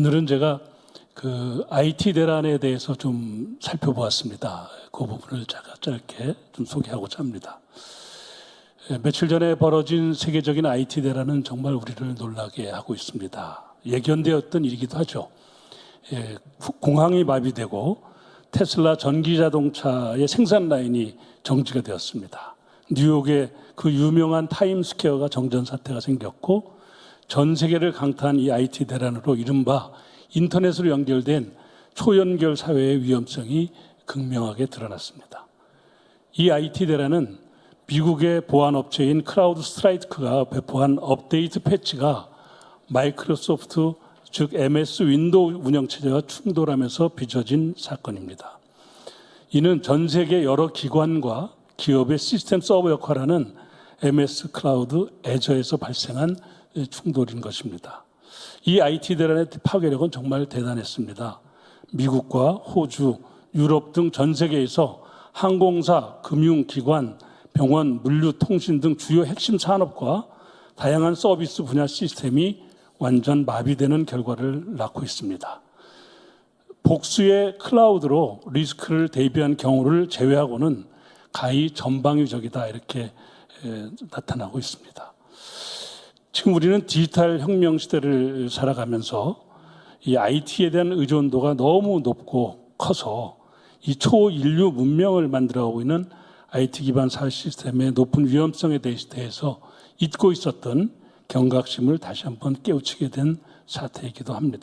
오늘은 제가 그 IT 대란에 대해서 좀 살펴보았습니다. 그 부분을 제가 짧게 좀 소개하고자 합니다. 예, 며칠 전에 벌어진 세계적인 IT 대란은 정말 우리를 놀라게 하고 있습니다. 예견되었던 일이기도 하죠. 예, 후- 공항이 마비되고 테슬라 전기 자동차의 생산 라인이 정지가 되었습니다. 뉴욕의 그 유명한 타임스퀘어가 정전 사태가 생겼고 전 세계를 강타한 이 IT 대란으로 이른바 인터넷으로 연결된 초연결 사회의 위험성이 극명하게 드러났습니다. 이 IT 대란은 미국의 보안 업체인 크라우드 스트라이크가 배포한 업데이트 패치가 마이크로소프트 즉 MS 윈도우 운영체제와 충돌하면서 빚어진 사건입니다. 이는 전 세계 여러 기관과 기업의 시스템 서버 역할하는 MS 클라우드 애저에서 발생한 충돌인 것입니다. 이 IT 대란의 파괴력은 정말 대단했습니다. 미국과 호주, 유럽 등 전 세계에서 항공사, 금융기관, 병원, 물류, 통신 등 주요 핵심 산업과 다양한 서비스 분야 시스템이 완전 마비되는 결과를 낳고 있습니다. 복수의 클라우드로 리스크를 대비한 경우를 제외하고는 가히 전방위적이다 이렇게 에, 나타나고 있습니다. 지금 우리는 디지털 혁명 시대를 살아가면서 이 IT에 대한 의존도가 너무 높고 커서 이 초인류 문명을 만들어가고 있는 IT 기반 사회 시스템의 높은 위험성에 대해서 잊고 있었던 경각심을 다시 한번 깨우치게 된 사태이기도 합니다.